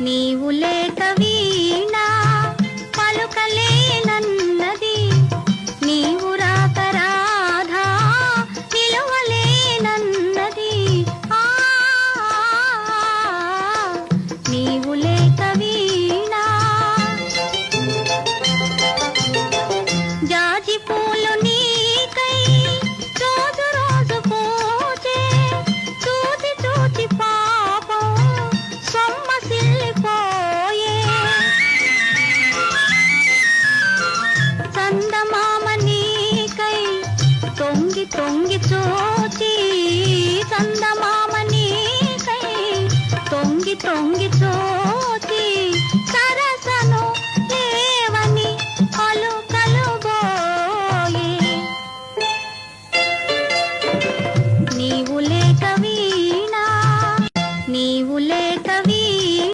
నీవు లేక తొంగి తొంగి చూచి చందమామని కై. తొంగి తొంగి చూచి సరసను లేవని అలు కలుగోయి నీవు లేక వీణా నీవు లేక వీణా.